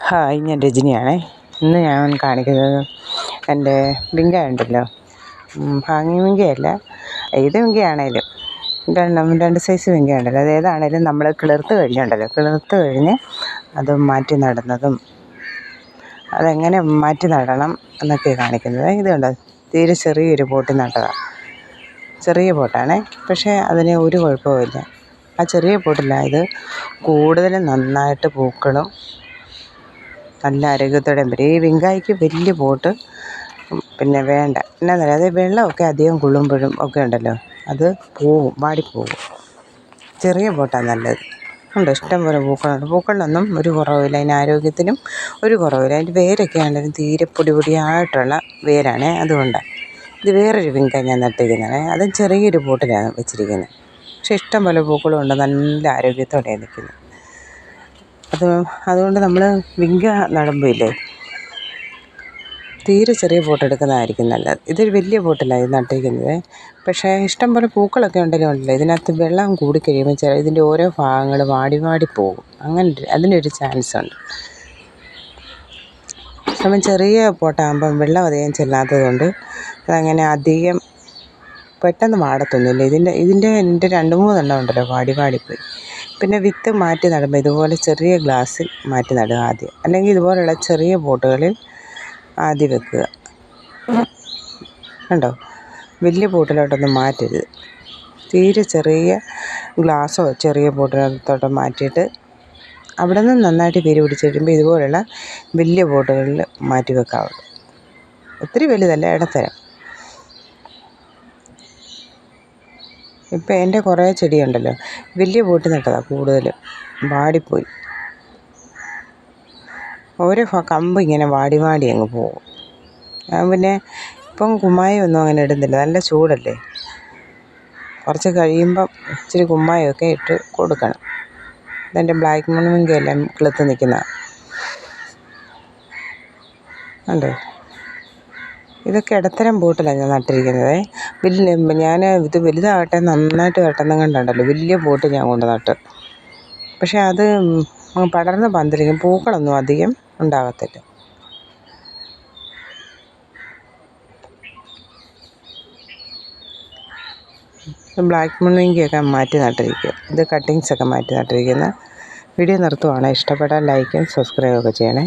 Hi ഞാൻ രജനിയാണേ. ഇന്ന് ഞാൻ കാണിക്കുന്നത് എന്റെ വിങ്ക ഉണ്ടല്ലോ ഹാങ്ങി വിങ്കയല്ല. ഏത് വിങ്കയാണേലും. രണ്ടും രണ്ട് സൈസ് വിങ്ക ഉണ്ടല്ലോ അത് ഏതാണേലും നമ്മൾ കിളിർത്ത് കഴിഞ്ഞുണ്ടല്ലോ. കിളിർത്ത് കഴിഞ്ഞ് അത് മാറ്റി നടുന്നതും അതെങ്ങനെ മാറ്റി നടണം എന്നൊക്കെ കാണിക്കുന്നത്. ഇതുണ്ട് തീരെ ചെറിയൊരു പോട്ടിൽ നട്ടതാണ് ചെറിയ പോട്ടാണേ. പക്ഷേ അതിന് ഒരു കുഴപ്പവുമില്ല. ആ ചെറിയ പോട്ടിലായത് കൂടുതലും നന്നായിട്ട് പൂക്കളും നല്ല ആരോഗ്യത്തോടെ വരും. ഈ വെങ്കായ്ക്ക് വലിയ പോട്ട് പിന്നെ വേണ്ട. എന്നാ അത് വെള്ളമൊക്കെ അധികം കൊള്ളുമ്പോഴും ഒക്കെ ഉണ്ടല്ലോ അത് പോവും വാടിപ്പോവും. ചെറിയ പോട്ടാണ് നല്ലത്. ഉണ്ട്? ഇഷ്ടം പോലെ പൂക്കളുണ്ട്. പൂക്കളിലൊന്നും ഒരു കുറവില്ല. അതിന് ആരോഗ്യത്തിനും ഒരു കുറവില്ല. അതിന്റെ വേരൊക്കെ ആണെങ്കിലും തീരെ പൊടി പൊടിയായിട്ടുള്ള വേരാണ് അതുകൊണ്ട്. ഇത് വേറൊരു വിങ്ക ഞാൻ നട്ടിരിക്കുന്നത് അതും ചെറിയൊരു പോട്ടിലാണ് വെച്ചിരിക്കുന്നത്. പക്ഷേ ഇഷ്ടം പോലെ പൂക്കളും ഉണ്ട് നല്ല ആരോഗ്യത്തോടെയാണ് നിൽക്കുന്നത്. അത് അതുകൊണ്ട് നമ്മൾ വിങ്ക നടുമ്പോയില്ലേ? തീരെ ചെറിയ പോട്ട് എടുക്കുന്നതായിരിക്കും നല്ലത്. ഇതൊരു വലിയ പോട്ടിലാണ് ഇത് നട്ടിരിക്കുന്നത്. പക്ഷേ ഇഷ്ടം പോലെ പൂക്കളൊക്കെ ഉണ്ടല്ലോ ഉണ്ടല്ലോ. ഇതിനകത്ത് വെള്ളം കൂടി കഴിയുമ്പോൾ ചില ഇതിന്റെ ഓരോ ഭാഗങ്ങൾ വാടി വാടി പോകും. അങ്ങനെ അതിനൊരു ചാൻസ് ഉണ്ട്. അപ്പം ചെറിയ പോട്ടാകുമ്പം വെള്ളം അധികം ചെല്ലാത്തത് കൊണ്ട് അതങ്ങനെ അധികം പെട്ടെന്ന് വാടത്തൊന്നുമില്ല. ഇതിന്റെ ഇതിന്റെ എന്റെ രണ്ട് മൂന്നെണ്ണം ഉണ്ടല്ലോ വാടി വാടിപ്പോയി പിന്നെ വിത്ത് മാറ്റി നടുമ്പോൾ ഇതുപോലെ ചെറിയ ഗ്ലാസ്സിൽ മാറ്റി നടുക ആദ്യം. അല്ലെങ്കിൽ ഇതുപോലെയുള്ള ചെറിയ പോട്ടുകളിൽ ആദ്യം വെക്കുക. കണ്ടോ? വലിയ പോട്ടിലോട്ടൊന്നും മാറ്റരുത്. തീരെ ചെറിയ ഗ്ലാസ്സോ ചെറിയ ബോട്ടിലോട്ടോ മാറ്റിയിട്ട് അവിടെ നിന്ന് നന്നായിട്ട് പേര് പിടിച്ച് കഴിയുമ്പോൾ ഇതുപോലുള്ള വലിയ പോട്ടുകളിൽ മാറ്റി വെക്കാവുള്ളൂ. ഒത്തിരി വലുതല്ല ഇടത്തരം. ഇപ്പം എന്റെ കുറേ ചെടിയുണ്ടല്ലോ വലിയ പോട്ടിൽ നട്ടതാണ് കൂടുതലും വാടിപ്പോയി. ഓരോ കമ്പ് ഇങ്ങനെ വാടി വാടി അങ്ങ് പോകും. ഞാൻ പിന്നെ ഇപ്പം കുമ്മായം ഒന്നും അങ്ങനെ ഇടുന്നില്ല നല്ല ചൂടല്ലേ? കുറച്ച് കഴിയുമ്പം ഇച്ചിരി കുമ്മായമൊക്കെ ഇട്ട് കൊടുക്കണം. ഇതെന്റെ ബ്ലാക്ക് മുണിമിങ്ക എല്ലാം കിളുത്ത് നിൽക്കുന്ന കണ്ടോ? ഇതൊക്കെ ഇടത്തരം പോട്ടിലാണ് ഞാൻ നട്ടിരിക്കുന്നത്. വലിയ ഞാൻ ഇത് വലുതാവട്ടെ നന്നായിട്ട് വരട്ടെന്നും കണ്ടുണ്ടല്ലോ. വലിയ പോട്ട് ഞാൻ കൊണ്ട് നട്ട്. പക്ഷേ അത് പടർന്ന് പന്തലിക്കും പൂക്കളൊന്നും അധികം ഉണ്ടാകത്തില്ല ബ്ലാക്ക് മുണ്ണിങ്കയൊക്കെ മാറ്റി നട്ടിരിക്കുക. ഇത് കട്ടിങ്സൊക്കെ മാറ്റി നട്ടിരിക്കുന്ന. വീഡിയോ നിർത്തുവാണ്. ഇഷ്ടപ്പെട്ടാൽ ലൈക്കും സബ്സ്ക്രൈബൊക്കെ ചെയ്യണേ.